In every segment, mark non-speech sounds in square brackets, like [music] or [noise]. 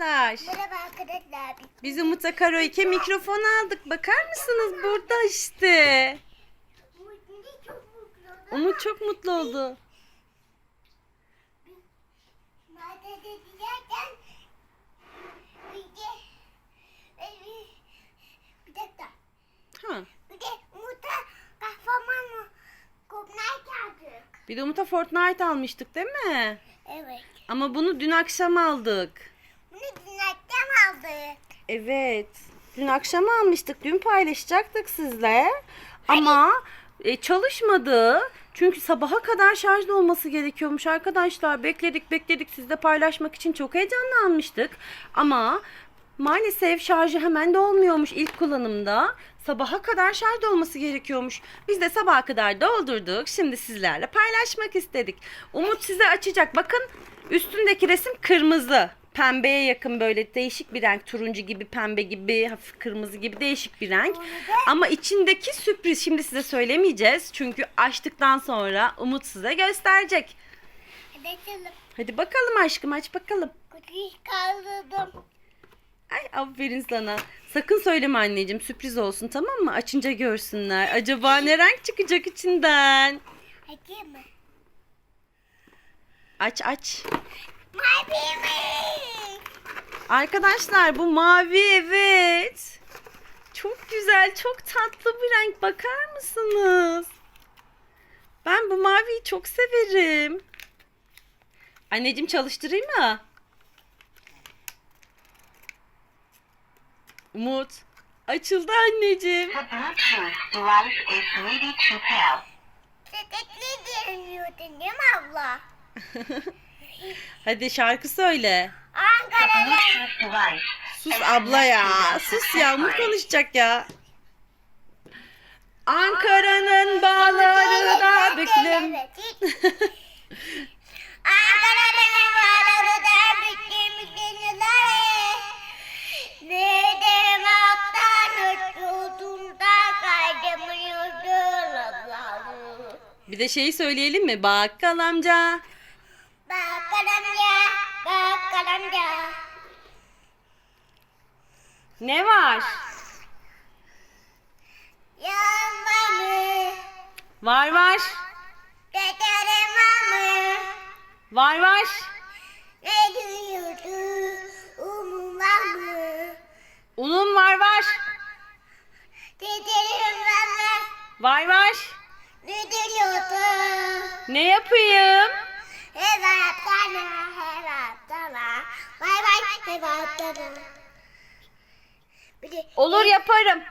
arkadaşlar. Merhaba arkadaşlar. Biz Umut'a karaoke mikrofon aldık. Bakar mısınız burada işte. Umut çok mutlu. Umut oldu. Ha. Bir de Umut'a Fortnite almıştık değil mi? Evet. Ama bunu dün akşam aldık. Aldık. Evet. Dün akşam almıştık. Dün paylaşacaktık sizle. Ama e, çalışmadı. Çünkü sabaha kadar şarjda olması gerekiyormuş arkadaşlar. Bekledik bekledik sizle paylaşmak için çok heyecanlanmıştık. Ama maalesef şarjı hemen de olmuyormuş ilk kullanımda. Sabaha kadar şarjda olması gerekiyormuş. Biz de sabaha kadar doldurduk. Şimdi sizlerle paylaşmak istedik. Umut size açacak. Bakın üstündeki resim kırmızı. Pembeye yakın böyle değişik bir renk. Turuncu gibi, pembe gibi, hafif kırmızı gibi değişik bir renk. Ama içindeki sürpriz şimdi size söylemeyeceğiz. Çünkü açtıktan sonra Umut size gösterecek. Hadi açalım. Hadi bakalım aşkım aç bakalım. Kutuyu kaldırdım. Ay aferin sana. Sakın söyleme anneciğim sürpriz olsun tamam mı? Açınca görsünler. Acaba ne renk çıkacak içinden? Açayım mı? Aç aç. Mavi mi? Arkadaşlar bu mavi evet. Çok güzel, çok tatlı bir renk. Bakar mısınız? Ben bu maviyi çok severim. Anneciğim çalıştırayım mı? Umut. Açıldı anneciğim. The Bluetooth device is ready to pair. Tetekli deniyordun değil mi abla? [laughs] Hadi şarkı söyle. Sus abla ya. Sus ya. Umut konuşacak ya. Ankara'nın bağları da büklüm. Ankara'nın bağları da büklüm gönüller. Neden alttan uçtuğumda kaydımıyordu. Bir de şeyi söyleyelim mi? Bakkal amca. Bakkal amca, amca. Ne var? Yanma mı? Var var. Dederim var? Var var. Ne diyordu? Umum var mı? Unum var var. Dederim var? Var var. Ne diyordu? Ne yapayım? Evet sana. Evet. Bir de, Olur yaparım.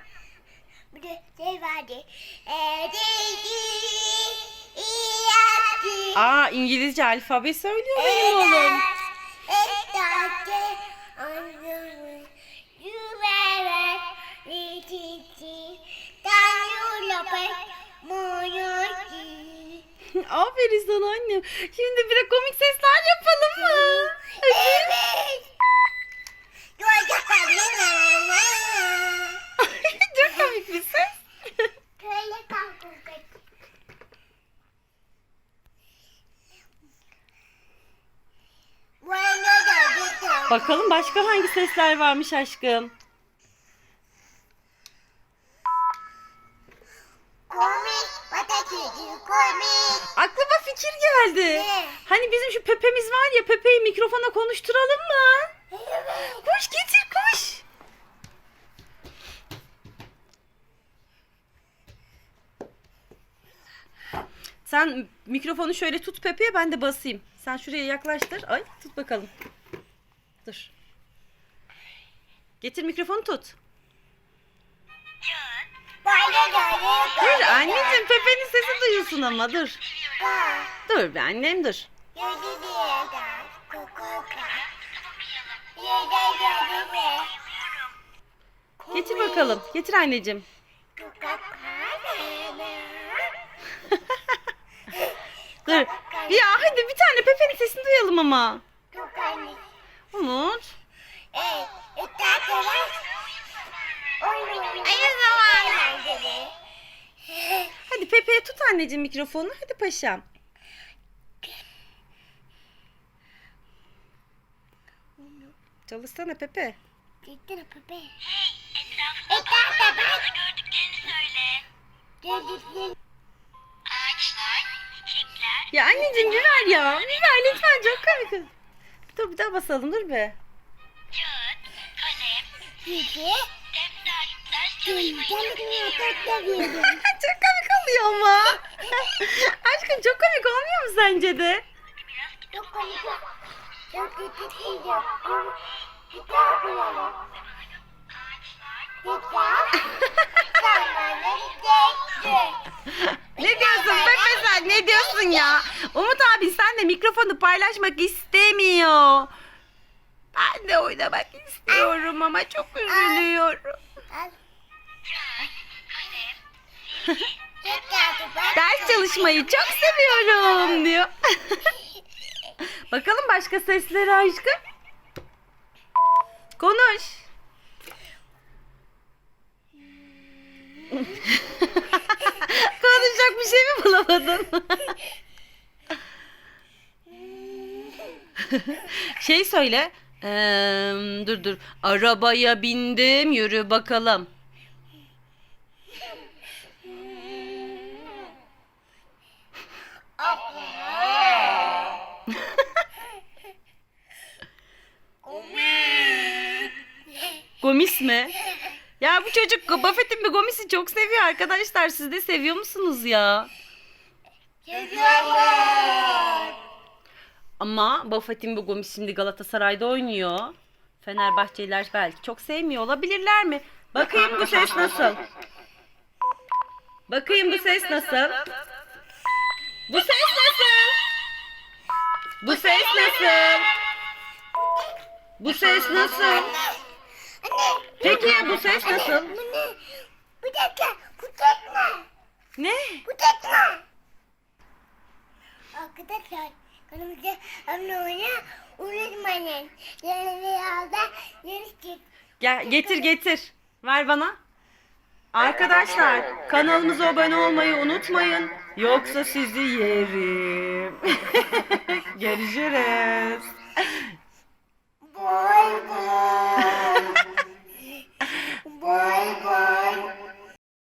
bir de şey vardı. Yaptı. Aa İngilizce alfabe söylüyor benim oğlum. Aferin sana annem. Şimdi bir de komik sesler yapalım mı? Hadi. Çok komik bir ses. Bakalım başka hangi sesler varmış aşkım. Komik, patates, komik. Aklıma fikir geldi. Ne? Hani bizim şu Pepe'miz var ya Pepe'yi mikrofona konuşturalım mı? Koş getir koş. Sen mikrofonu şöyle tut Pepe'ye ben de basayım. Sen şuraya yaklaştır. Ay tut bakalım. Dur. Getir mikrofonu tut. Dur anneciğim Pepe'nin sesi duyulsun ama dur. Dur be annem dur. Getir bakalım. Getir anneciğim. [laughs] Dur. Ya hadi bir tane Pepe'nin sesini duyalım ama. Kukani. Umut. Ey, itatı var. Ay o zaman. Hadi Pepe'ye tut anneciğim mikrofonu. Hadi paşam. Çalışsana Pepe. Gittin Pepe. Etrafta bak. gördüklerini söyle. Gördüklerini. Ağaçlar, çiçekler, Ya anneciğim bir ver ya. Bir ver lütfen çok komik. Dur bir daha basalım dur be. kağıt, kalem, çiçek, defter, ders çalışmaları. [laughs] çok komik oluyor ama. [laughs] Aşkım çok komik olmuyor mu sence de? Çok komik. Çok kötü diyeceğim. Bir daha koyalım. Ne diyorsun Pepe sen ne diyorsun ya? Umut abi sen de mikrofonu paylaşmak istemiyor. Ben de oynamak istiyorum ama çok üzülüyorum. Ders çalışmayı çok seviyorum diyor. [laughs] Bakalım başka sesleri aşkım. Konuş. [laughs] Konuşacak bir şey mi bulamadın? [laughs] şey söyle. Eee, dur dur. Arabaya bindim yürü bakalım. Gomis mi? Ya bu çocuk Buffett'in bir Gomis'i çok seviyor arkadaşlar. Siz de seviyor musunuz ya? Ama Buffett'in bu Gomis şimdi Galatasaray'da oynuyor. Fenerbahçeliler belki çok sevmiyor olabilirler mi? Bakayım bu ses nasıl? Bakayım bu ses nasıl? Bu ses nasıl? Bu ses nasıl? Bu ses nasıl? Peki bu ses nasıl? Bu ne? Tekne. Bu tekne. Ne? Bu tekne. Arkadaşlar kanalımıza abone olmayı unutmayın. Yarın videoda görüşürüz. Getir getir. Ver bana. Arkadaşlar kanalımıza abone olmayı unutmayın. Yoksa sizi yerim. [laughs] Görüşürüz. Boy boy. quái quái